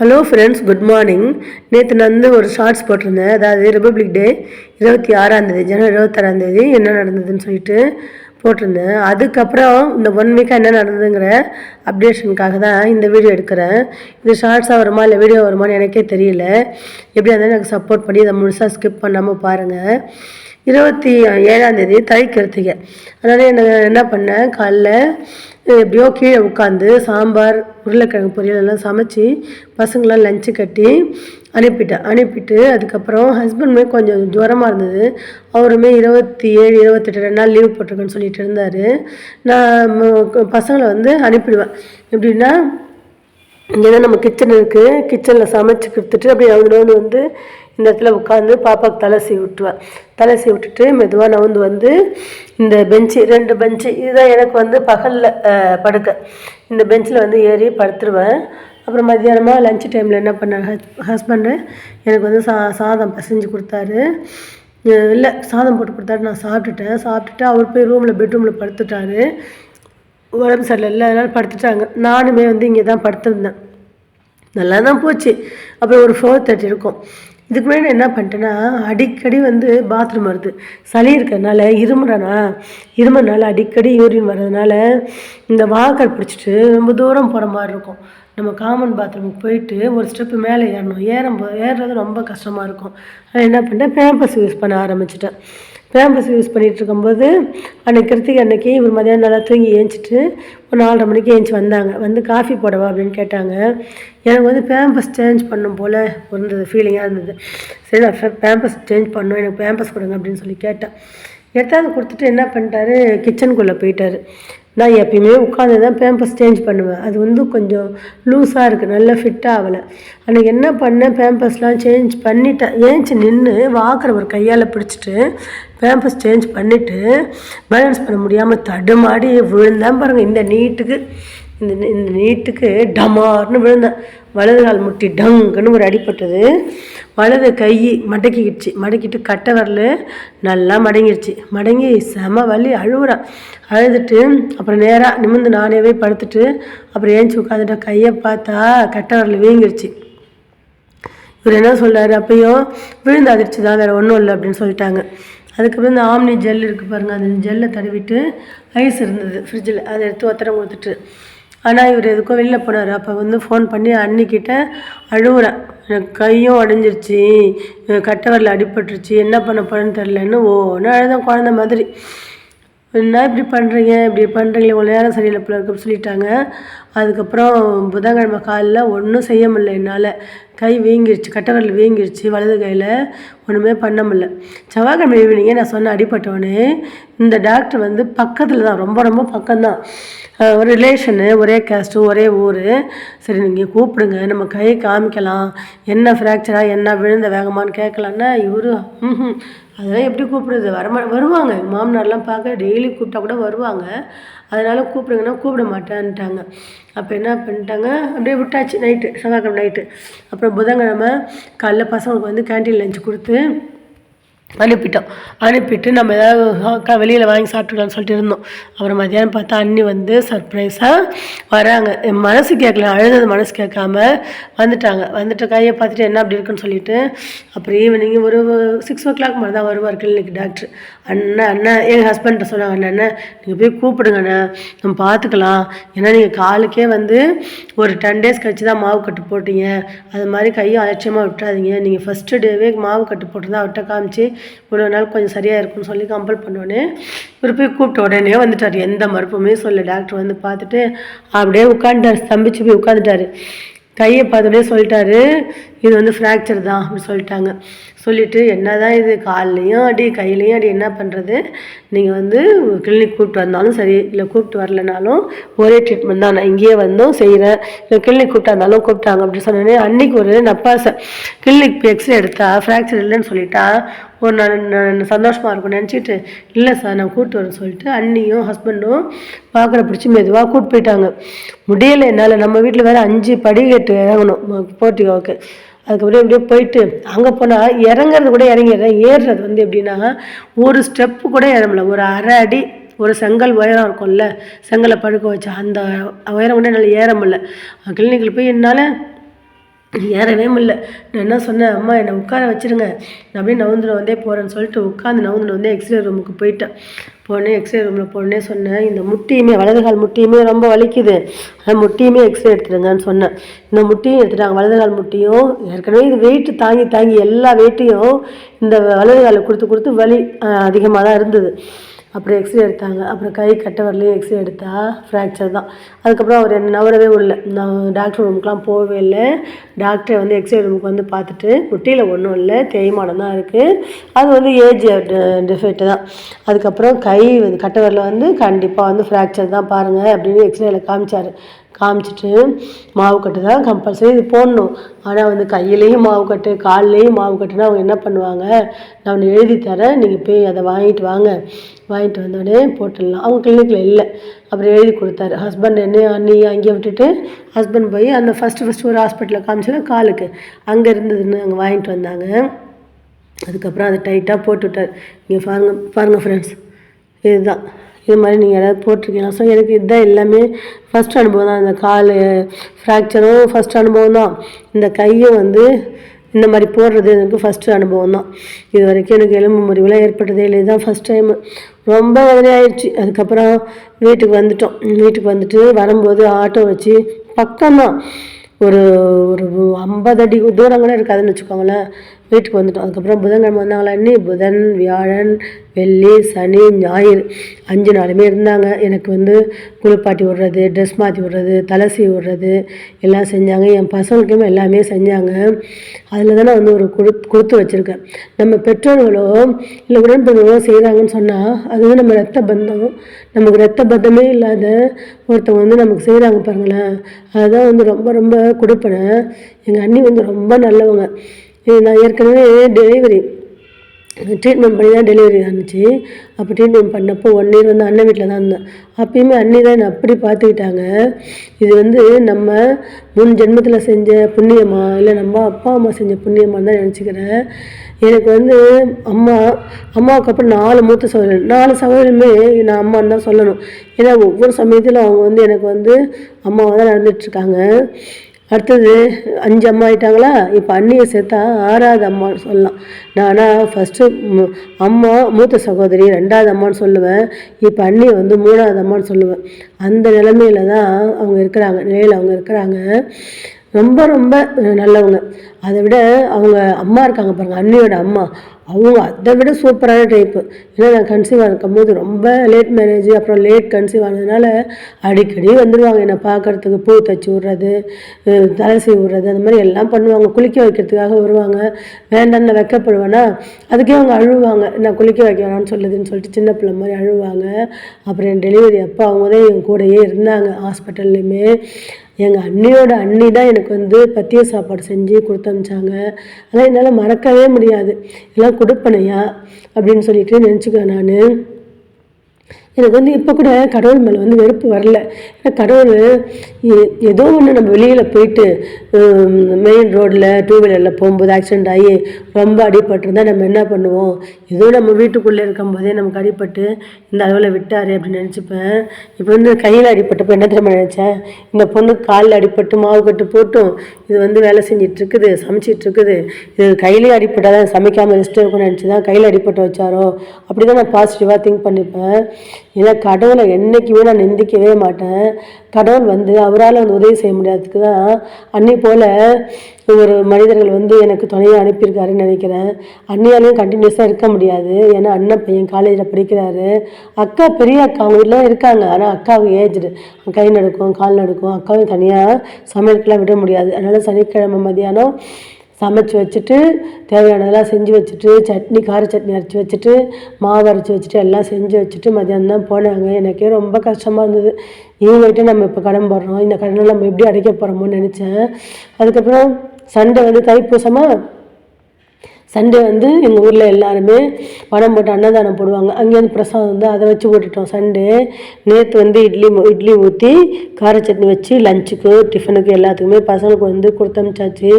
Hello friends good morning நேற்று நான் வந்து ஒரு ஷார்ட்ஸ் போட்டிருந்தேன். அதாவது ரிப்பப்ளிக் டே இருபத்தி ஆறாந்தேதி ஜனவரி இருபத்தாறாந்தேதி என்ன நடந்ததுன்னு சொல்லிட்டு போட்டிருந்தேன். அதுக்கப்புறம் இந்த ஒன் வீக்காக என்ன நடந்ததுங்கிற அப்டேஷனுக்காக தான் இந்த வீடியோ எடுக்கிறேன். இது ஷார்ட்ஸாக வருமா இல்லை வீடியோ வருமான்னு எனக்கே தெரியல. எப்படியா இருந்தாலும் எனக்கு சப்போர்ட் பண்ணி இதை முழுசாக ஸ்கிப் பண்ணாமல் பாருங்கள் இருபத்தி ஏழாந்தேதி தை கிருத்திகை அதனால் என்ன என்ன பண்ணேன்? காலைல எப்படியோ கீழே உட்காந்து சாம்பார் உருளைக்கிழங்கு பொரியல் எல்லாம் சமைச்சு பசங்களாம் லஞ்சு கட்டி அனுப்பிட்டேன் அனுப்பிட்டு அதுக்கப்புறம் ஹஸ்பண்டுமே கொஞ்சம் ஜுரமாக இருந்தது. அவருமே இருபத்தி ஏழு இருபத்தெட்டு ரெண்டு நாள் லீவ் போட்டிருக்கேன்னு சொல்லிட்டு இருந்தார். நான் பசங்களை வந்து அனுப்பிடுவேன். எப்படின்னா இங்கே தான் நம்ம கிச்சன் இருக்குது கிச்சனில் சமைச்சு கொடுத்துட்டு அப்படியே நவுந்து வந்து இந்த இடத்துல உட்காந்து பாப்பாவுக்கு தலை சீவி விட்டுருவேன். தலை சீவி விட்டுட்டு மெதுவாக நவுந்து வந்து இந்த பெஞ்சு ரெண்டு பெஞ்சு இதுதான் எனக்கு வந்து பகலில் படுக்க. இந்த பெஞ்சில் வந்து ஏறி படுத்துருவேன். அப்புறம் மத்தியானமாக லஞ்ச் டைமில் என்ன பண்ணார் ஹஸ்பண்டு எனக்கு வந்து சா சாதம் பசைஞ்சு கொடுத்தாரு. இல்லை சாதம் போட்டு கொடுத்தாரு. நான் சாப்பிட்டுட்டேன். சாப்பிட்டுட்டு அவர் போய் ரூமில் பெட்ரூமில் படுத்துட்டாரு. உடம்பு சரியில்லை எல்லோரும் படுத்துட்டாங்க. நானுமே வந்து இங்கே தான் படுத்திருந்தேன். நல்லா தான் போச்சு. அப்புறம் ஒரு ஃபோர் தேர்ட்டி இருக்கும். இதுக்கு முன்னாடி என்ன பண்ணிட்டேன்னா அடிக்கடி வந்து பாத்ரூம் வருது. சளி இருக்கிறதுனால இருமுறனா இருமுறனால அடிக்கடி யூரின் வர்றதுனால இந்த வாக்கர் பிடிச்சிட்டு ரொம்ப தூரம் போகிற மாதிரி இருக்கும். நம்ம காமன் பாத்ரூமுக்கு போயிட்டு ஒரு ஸ்டெப்பு மேலே ஏறணும். ஏறும் ஏறுறது ரொம்ப கஷ்டமாக இருக்கும். என்ன பண்ணிட்டேன் பேப்பர்ஸ் யூஸ் பண்ண ஆரம்பிச்சிட்டேன். பேம்பஸ் யூஸ் பண்ணிகிட்டு இருக்கும்போது அன்றைக்கி கிருத்திகை அன்னைக்கு இவர் மதியானம் நல்லா தூங்கி ஏஞ்சிட்டு ஒரு நாலரை மணிக்கு ஏஞ்சி வந்தாங்க. வந்து காஃபி போடவா அப்படின்னு கேட்டாங்க. எனக்கு வந்து பேம்பஸ் சேஞ்ச் பண்ணும் போல் இருந்தது ஃபீலிங்காக இருந்தது. சரி நான் பேம்பஸ் சேஞ்ச் பண்ணும் எனக்கு பேம்பஸ் கொடுங்க அப்படின்னு சொல்லி கேட்டேன். எடுத்தாந்து கொடுத்துட்டு என்ன பண்ணிட்டாரு? கிச்சனுக்குள்ளே போயிட்டார். நான் எப்பயுமே உட்காந்து தான் பேம்பஸ் சேஞ்ச் பண்ணுவேன். அது வந்து கொஞ்சம் லூஸாக இருக்குது நல்லா ஃபிட்டாக ஆகலை. அன்றைக்கி என்ன பண்ணேன்? பேம்பஸ்லாம் சேஞ்ச் பண்ணிட்டேன். ஏஞ்சி நின்று வாக்குற ஒரு கையால் பிடிச்சிட்டு பேம்பஸ் சேஞ்ச் பண்ணிவிட்டு பேலன்ஸ் பண்ண முடியாமல் தடுமாடி விழுந்தேன் பாருங்கள் இந்த நீட்டுக்கு இந்த இந்த நீட்டுக்கு டமார்னு விழுந்தேன். வலது கால் முட்டி டங்குன்னு ஒரு அடிப்பட்டது வலது கை மடக்கிக்கிடுச்சு. மடக்கிட்டு கட்டை வரல நல்லா மடங்கிடுச்சு மடங்கி செம வலி அழுகுறேன் அழுதுட்டு அப்புறம் நேராக நிமிர்ந்து நானேவே படுத்துட்டு அப்புறம் ஏஞ்சி உட்காந்துட்ட கையை பார்த்தா கட்டை வரல வீங்கிருச்சு. இவர் என்ன சொல்கிறாரு அப்பயும் விழுந்து அதிர்ச்சி தான் வேறு ஒன்றும் இல்லை அப்படின்னு சொல்லிட்டாங்க. அதுக்கப்புறம் இந்த ஆம்னி ஜெல் இருக்குது பாருங்கள் அந்த ஜெல்லை தடவிட்டு ஐஸ் இருந்தது ஃப்ரிட்ஜில் அதை எடுத்து ஒத்தடம் கொடுத்துட்டு. ஆனால் இவர் எதுக்கோ வெளில போனார். அப்போ வந்து ஃபோன் பண்ணி அன்னிக்கிட்ட அழுவுறேன் எனக்கு கையும் உடஞ்சிருச்சு கட்டவரில் அடிபட்டுருச்சு என்ன பண்ண போறேன்னு தெரிலன்னு ஓன்னு அழுதான் குழந்த மாதிரி. என்ன இப்படி பண்ணுறீங்க இப்படி பண்ணுறீங்களே இவ்வளோ நேரம் சரியில்லை போல இருக்கு சொல்லிட்டாங்க. அதுக்கப்புறம் புதன்கிழமை காலைல ஒன்றும் செய்ய முடியல என்னால். கை வீங்கிருச்சு கட்டவரல் வீங்கிருச்சு வலது கையில் ஒன்றுமே பண்ண முடியல. செவ்வாய்க்கிழமை ஈவினிங்கே நான் சொன்ன அடிபட்டவனே இந்த டாக்டர் வந்து பக்கத்தில் தான் ரொம்ப ரொம்ப பக்கம்தான். ஒரு ரிலேஷனு ஒரே கேஸ்ட்டு ஒரே ஊர். சரி நீங்கள் கூப்பிடுங்க நம்ம கை காமிக்கலாம். என்ன ஃப்ராக்சராக என்ன விழுந்த வேகமான்னு கேட்கலான்னா இவரு அதெல்லாம் எப்படி கூப்பிடுறது? வரமா வருவாங்க. எங்கள் மாமனார்லாம் பார்க்க டெய்லி கூப்பிட்டா கூட வருவாங்க. அதனால் கூப்பிடுங்கன்னா கூப்பிட மாட்டேன்ட்டாங்க. அப்போ என்ன பண்ணிட்டாங்க? அப்படியே விட்டாச்சு நைட்டு செவ்வாய்க்கிழமை நைட்டு அப்புறம் புதன்கிழமை காலைல பசங்களுக்கு வந்து கேன்டீன் லஞ்ச் கொடுத்து அனுப்பிட்டோம். அனுப்பிட்டு நம்ம ஏதாவது வெளியில் வாங்கி சாப்பிட்டுக்கலாம்னு சொல்லிட்டு இருந்தோம். அப்புறம் மத்தியானம் பார்த்தா அண்ணி வந்து சர்ப்ரைஸாக வராங்க. என் மனசு கேட்கல அழுதது மனசு கேட்காம வந்துட்டாங்க. வந்துட்டு கையை பார்த்துட்டு என்ன அப்படி இருக்குன்னு சொல்லிட்டு அப்புறம் ஈவினிங் ஒரு சிக்ஸ் ஓ கிளாக் மாதிரி தான் வருவார் கிளினிக் டாக்டர் அண்ணன் அண்ணன் எங்கள் ஹஸ்பண்ட்ட சொன்னாங்க அண்ணன் நீங்கள் போய் கூப்பிடுங்கண்ணே நம்ம பார்த்துக்கலாம். ஏன்னா நீங்கள் காலுக்கே வந்து ஒரு டென் டேஸ் கழிச்சு தான் மாவு கட்டு போட்டீங்க. அது மாதிரி கையை அலட்சியமாக விட்டுறாதீங்க. நீங்கள் ஃபஸ்ட்டு டேவே மாவு கட்டு போட்டிருந்தா அவர்கிட்ட காமிச்சு இவ்வளோ நாள் கொஞ்சம் சரியாக இருக்கும்னு சொல்லி கம்பல் பண்ணோன்னே இவர் போய் கூப்பிட்ட உடனே வந்துட்டார். எந்த மறுப்புமே சொல்ல டாக்டர் வந்து பார்த்துட்டு அப்படியே உட்காந்துட்டார் ஸ்தம்பிச்சு போய் உட்காந்துட்டாரு கையை பார்த்தோடனே சொல்லிட்டாரு இது வந்து ஃப்ராக்சர் தான் அப்படி சொல்லிட்டாங்க. சொல்லிவிட்டு என்ன தான் இது? கால்லையும் அடி கையிலையும் அடி என்ன பண்ணுறது நீங்கள் வந்து கிளினிக் கூப்பிட்டு வந்தாலும் சரி இல்லை கூப்பிட்டு வரலனாலும் ஒரே ட்ரீட்மெண்ட் தான். நான் இங்கேயே வந்தும் செய்கிறேன் இல்லை கிளினிக் கூப்பிட்டு வந்தாலும் கூப்பிட்டாங்க. அப்படின்னு சொன்னோடனே அன்னைக்கு ஒரு நப்பாசை கிளினிக் எக்ஸ்ரே எடுத்தா ஃப்ராக்சர் இல்லைன்னு சொல்லிட்டா ஒரு நான் சந்தோஷமாக இருக்கும். நினச்சிட்டு இல்லை சார் நான் கூப்பிட்டு வரேன் சொல்லிட்டு அண்ணியும் ஹஸ்பண்டும் பார்க்குற பிடிச்சி மெதுவாக கூப்பிட்டு போயிட்டாங்க. முடியலை என்னால். நம்ம வீட்டில் வேறு அஞ்சு படிக்கட்டு இறங்கணும். போர்ட்டிகோவுக்கு அதுக்கப்புறம் எப்படியோ போயிட்டு அங்கே போனால் இறங்குறது கூட இறங்கிடுறேன் ஏறுறது வந்து எப்படின்னா ஒரு ஸ்டெப்பு கூட இறங்கல. ஒரு அரை அடி ஒரு செங்கல் உயரம் இருக்கும்ல செங்கலை படுக்க வச்சா அந்த உயரம் கூட என்னால் ஏற முடியல. கிளினிக்கில் போய் என்னால் ஏறவே முடியல. நான் என்ன சொன்னேன் அம்மா என்னை உட்கார வச்சிருங்க. நான் அப்படியே நவுந்துட்டு வந்தே போகிறேன்னு சொல்லிட்டு உட்காந்து நவுந்துட்டு வந்து எக்ஸ்ரே ரூமுக்கு போயிட்டேன். போனே எக்ஸ்ரே ரூமில் போனே சொன்னேன் இந்த முட்டியுமே வலது கால் முட்டியுமே ரொம்ப வலிக்குது. அந்த முட்டியுமே எக்ஸ்ரே எடுத்துருங்கன்னு சொன்னேன். இந்த முட்டியும் எடுத்துட்டாங்க. வலது கால் முட்டியும் ஏற்கனவே இது வெயிட்டு தாங்கி தாங்கி எல்லா வெயிட்டையும் இந்த வலது காலில் கொடுத்து கொடுத்து வலி அதிகமாக தான் இருந்தது. அப்புறம் எக்ஸ்ரே எடுத்தாங்க. அப்புறம் கை கட்ட வரலையும் எக்ஸ்ரே எடுத்தா ஃப்ராக்சர் தான். அதுக்கப்புறம் அவர் என்ன நவரவே இல்லை நான் டாக்டர் ரூமுக்குலாம் போகவே இல்லை. டாக்டரை வந்து எக்ஸ்ரே ரூமுக்கு வந்து பார்த்துட்டு முட்டியில் ஒன்றும் இல்லை தேய்மானம் தான் இருக்குது அது வந்து ஏஜ் டிஃபெக்ட் தான். அதுக்கப்புறம் கை வந்து கட்டை வரல வந்து கண்டிப்பாக வந்து ஃப்ராக்சர் தான் பாருங்கள் அப்படின்னு எக்ஸ்ரேல காமிச்சார். காமிச்சிட்டு மாவு கட்டு தான் கம்பல்சரி இது போடணும். ஆனால் வந்து கையிலையும் மாவு கட்டு கால்லையும் மாவு கட்டுனா அவங்க என்ன பண்ணுவாங்க? நான் ஒன்று எழுதி தரேன் நீங்கள் போய் அதை வாங்கிட்டு வாங்க. வாங்கிட்டு வந்தோடனே போட்டுடலாம். அவங்க கிளினிக்கில் இல்லை. அப்புறம் எழுதி கொடுத்தாரு. ஹஸ்பண்ட் என்ன அண்ணி அங்கேயே விட்டுட்டு ஹஸ்பண்ட் போய் அந்த ஃபஸ்ட்டு ஃபஸ்ட்டு ஒரு ஹாஸ்பிட்டலில் காமிச்சா காலுக்கு. அங்கே இருந்ததுன்னு அங்கே வாங்கிட்டு வந்தாங்க. அதுக்கப்புறம் அதை டைட்டாக போட்டு விட்டார் இங்கே பாருங்க பாருங்கள் ஃப்ரெண்ட்ஸ் இதுதான். இது மாதிரி நீங்கள் யாராவது போட்டிருக்கீங்களா? ஸோ எனக்கு இதுதான் எல்லாமே ஃபஸ்ட் அனுபவம் தான். இந்த கால் ஃப்ராக்சரும் ஃபஸ்ட் அனுபவம் தான். இந்த கையும் வந்து இந்த மாதிரி போடுறது எனக்கு ஃபஸ்ட்டு அனுபவம் தான். இது வரைக்கும் எனக்கு எலும்பு முறிவுலாம் ஏற்பட்டதே இல்லை. இதுதான் ஃபஸ்ட் டைமு ரொம்ப வேதனையாயிடுச்சு அதுக்கப்புறம் வீட்டுக்கு வந்துட்டோம். வீட்டுக்கு வந்துட்டு வரும்போது ஆட்டோ வச்சு பக்கம்தான். ஒரு ஒரு ஐம்பது அடி தூரம் கூட இருக்காதுன்னு வச்சுக்கோங்களேன். வீட்டுக்கு வந்துட்டோம். அதுக்கப்புறம் புதன்கிழமை வந்தாங்களா? அண்ணி புதன் வியாழன் வெள்ளி சனி ஞாயிறு. அஞ்சு நாளுமே இருந்தாங்க. எனக்கு வந்து குளிப்பாட்டி விடுறது ட்ரெஸ் மாற்றி விடுறது தலசி விடுறது எல்லாம் செஞ்சாங்க. என் பசங்களுக்குமே எல்லாமே செஞ்சாங்க. அதில் தான் நான் வந்து ஒரு கொடு கொடுத்து வச்சுருக்கேன். நம்ம பெற்றோர்களோ இல்லை உடன்படுகளோ செய்கிறாங்கன்னு சொன்னால் அது வந்து நம்ம ரத்த பந்தம். நமக்கு ரத்த பந்தமே இல்லாத ஒருத்தவங்க வந்து நமக்கு செய்கிறாங்க பாருங்களேன். அதுதான் வந்து ரொம்ப ரொம்ப கொடுப்பேன். எங்கள் அண்ணி வந்து ரொம்ப நல்லவங்க. நான் ஏற்கனவே டெலிவரி ட்ரீட்மெண்ட் பண்ணி தான் டெலிவரி ஆனிச்சு அப்போ ட்ரீட்மெண்ட் பண்ணப்போ ஒன் இயர் வந்து அண்ணன் வீட்டில் தான் இருந்தேன். அப்பயுமே அண்ணி தான் என்னை அப்படி பார்த்துக்கிட்டாங்க. இது வந்து நம்ம முன் ஜென்மத்தில் செஞ்ச புண்ணியமா இல்லை நம்ம அப்பா அம்மா செஞ்ச புண்ணியமான்னு தான் நினச்சிக்கிறேன். எனக்கு வந்து அம்மா அம்மாவுக்கு அப்புறம் நாலு மூத்த சகோதரர் நாலு சகோதரருமே நான் அம்மான்னு தான் சொல்லணும். ஏன்னா ஒவ்வொரு சமயத்திலும் அவங்க வந்து எனக்கு வந்து அம்மாவை தான் நடந்துகிட்ருக்காங்க அடுத்தது அஞ்சு அம்மா ஆயிட்டாங்களா? இப்போ அண்ணியை சேர்த்தா ஆறாவது அம்மான்னு சொல்லலாம். நானாக ஃபஸ்ட்டு அம்மா மூத்த சகோதரி ரெண்டாவது அம்மான்னு சொல்லுவேன். இப்போ அண்ணியை வந்து மூணாவது அம்மான்னு சொல்லுவேன். அந்த நிலைமையில தான் அவங்க இருக்கிறாங்க நிலையில் அவங்க இருக்கிறாங்க. ரொம்ப ரொம்ப நல்லவங்க. அதை விட அவங்க அம்மா இருக்காங்க பாருங்கள் அண்ணியோட அம்மா. அவங்க அதை விட சூப்பரான டைப்பு ஏன்னா நான் கன்சீவ் இருக்கும்போது ரொம்ப லேட் மேரேஜ் அப்புறம் லேட் கன்சீவ் ஆனதுனால அடிக்கடி வந்துடுவாங்க என்னை பார்க்குறதுக்கு பூ தச்சு விட்றது தலை செய்ய விட்றது அந்த மாதிரி எல்லாம் பண்ணுவாங்க. குளிக்க வைக்கிறதுக்காக வருவாங்க. வேண்டாம்னு வைக்கப்படுவேன்னா அதுக்கே அவங்க அழுவாங்க. நான் குளிக்க வைக்க வேணாம்னு சொல்லுதுன்னு சொல்லிட்டு சின்ன பிள்ளை மாதிரி அழுவாங்க. அப்புறம் என் டெலிவரி அப்போ அவங்க தான் என் கூடயே இருந்தாங்க. ஹாஸ்பிட்டல்லையுமே எங்கள் அண்ணியோட அண்ணி தான் எனக்கு வந்து பத்திய சாப்பாடு செஞ்சு கொடுத்து அனுப்பிச்சாங்க. அதெல்லாம் என்னால் மறக்கவே முடியாது. எல்லாம் கொடுப்பனையா அப்படின்னு சொல்லிட்டு நினச்சிக்கிறேன் நான். எனக்கு வந்து இப்போ கூட கடவுள் மேலே வந்து வெறுப்பு வரல. ஏன்னா கடவுள் ஏதோ ஒன்று நம்ம வெளியில் போயிட்டு மெயின் ரோட்டில் டூ வீலரில் போகும்போது ஆக்சிடெண்ட் ஆகி ரொம்ப அடிபட்டிருந்தால் நம்ம என்ன பண்ணுவோம்? ஏதோ நம்ம வீட்டுக்குள்ளே இருக்கும்போதே நமக்கு அடிபட்டு இந்த அளவில் விட்டார் அப்படின்னு நினச்சிப்பேன். இப்போ வந்து கையில் அடிப்பட்டப்போ என்ன தெரியுமா நினச்சேன்? இந்த பொண்ணு காலில் அடிப்பட்டு மாவு கட்டு போட்டும் இது வந்து வேலை செஞ்சிட்ருக்குது சமைச்சிட்ருக்குது. இது கையிலே அடிப்பட்டால் தான் சமைக்காமல் ரெஸ்ட் இருக்கும்னு நினச்சி தான் கையில் அடிப்பட்டு வச்சாரோ? அப்படி தான் நான் பாசிட்டிவாக திங்க் பண்ணிப்பேன். ஏன்னா கடவுளை என்றைக்குமே நான் நிந்திக்கவே மாட்டேன். கடவுள் வந்து அவரால் வந்து உதவி செய்ய முடியாததுக்கு தான் அன்னி போல் ஒரு மனிதர்கள் வந்து எனக்கு துணையாக அனுப்பியிருக்காருன்னு நினைக்கிறேன். அண்ணியாலையும் கண்டினியூஸாக இருக்க முடியாது. ஏன்னா அண்ணன் பையன் காலேஜில் படிக்கிறாரு. அக்கா பெரிய அக்கா அவங்க வீட்டில் இருக்காங்க. ஆனால் அக்காவுக்கு ஏஜ்டு கை நடக்கும் கால் நடக்கும். அக்காவும் தனியாக சமையலுக்கெல்லாம் விட முடியாது. அதனால் சனிக்கிழமை மதியானம் சமைச்சு வச்சுட்டு தேவையானதெல்லாம் செஞ்சு வச்சுட்டு சட்னி கார சட்னி அரைச்சி வச்சுட்டு மாவு அரைச்சி வச்சுட்டு எல்லாம் செஞ்சு வச்சுட்டு மதியானம் தான் போனாங்க. எனக்கே ரொம்ப கஷ்டமாக இருந்தது. இவங்ககிட்ட நம்ம இப்போ கடன் போடுறோம். இந்த கடனை நம்ம எப்படி அடைக்க போகிறோமோன்னு நினச்சேன். அதுக்கப்புறம் சண்டை வந்து தைப்பூசமாக சண்டே வந்து எங்கள் ஊரில் எல்லாருமே பணம் போட்டு அன்னதானம் போடுவாங்க. அங்கேருந்து பிரசாதம் வந்து அதை வச்சு போட்டுட்டோம் சண்டே. நேற்று வந்து இட்லி இட்லி ஊற்றி கார சட்னி வச்சு லஞ்சுக்கு டிஃபனுக்கு எல்லாத்துக்குமே பசங்களுக்கு வந்து கொடுத்தமிச்சாச்சு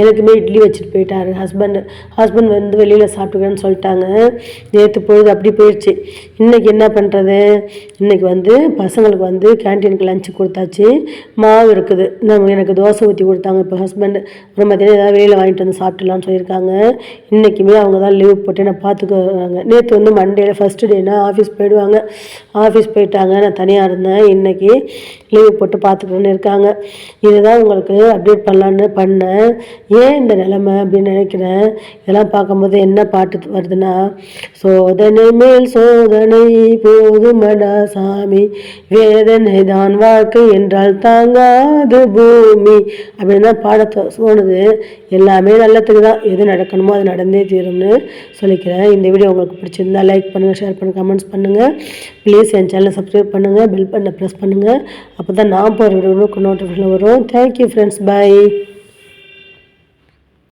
எனக்குமே இட்லி வச்சுட்டு போயிட்டாரு ஹஸ்பண்ட். ஹஸ்பண்ட் வந்து வெளியில் சாப்பிட்டுக்கிறேன்னு சொல்லிட்டாங்க. நேற்று பொழுது அப்படி போயிடுச்சு இன்றைக்கி என்ன பண்ணுறது இன்றைக்கி வந்து பசங்களுக்கு வந்து கேன்டீனுக்கு லஞ்சு கொடுத்தாச்சு. மாவு இருக்குது. நம்ம எனக்கு தோசை ஊற்றி கொடுத்தாங்க இப்போ ஹஸ்பண்ட். அப்புறம் பார்த்தீங்கன்னா ஏதாவது வெளியில் வாங்கிட்டு வந்து சாப்பிட்டுலான்னு சொல்லியிருக்காங்க. இன்றைக்குமே அவங்க தான் லீவ் போட்டு என்னை பார்த்துக்கிறாங்க. நேற்று வந்து மண்டேல ஃபஸ்ட்டு டேனா ஆஃபீஸ் போயிடுவாங்க. ஆஃபீஸ் போயிட்டாங்க. நான் தனியாக இருந்தேன். இன்னைக்கு லீவ் போட்டு பார்த்துக்கிறேன்னு இருக்காங்க. இதுதான் உங்களுக்கு அப்டேட் பண்ணலான்னு பண்ணேன். ஏன் இந்த நிலைமை அப்படின்னு நினைக்கிறேன். இதெல்லாம் பார்க்கும்போது என்ன பாட்டு வருதுன்னா சோதனை மேல் சோதனை போதுமடா சாமி. வேதனை தான் வாழ்க்கை என்றால் தாங்காது பூமி. அப்படின்னு தான் பாட சோணுது தோணுது எல்லாமே நல்லதுக்கு தான். எது நடக்கணுமோ அது நடந்தே தீரும்னு சொல்லிக்கிறேன். இந்த வீடியோ உங்களுக்கு பிடிச்சிருந்தா லைக் பண்ணுங்கள் ஷேர் பண்ணுங்கள் கமெண்ட்ஸ் பண்ணுங்கள் ப்ளீஸ் என் சேனலை சப்ஸ்கிரைப் பண்ணுங்கள் பெல் பண்ண ப்ரெஸ் பண்ணுங்கள் அப்போ தான் நான் போகிற வீடியோ நோட்டிஃபிகேஷன் வரும். Thank you friends bye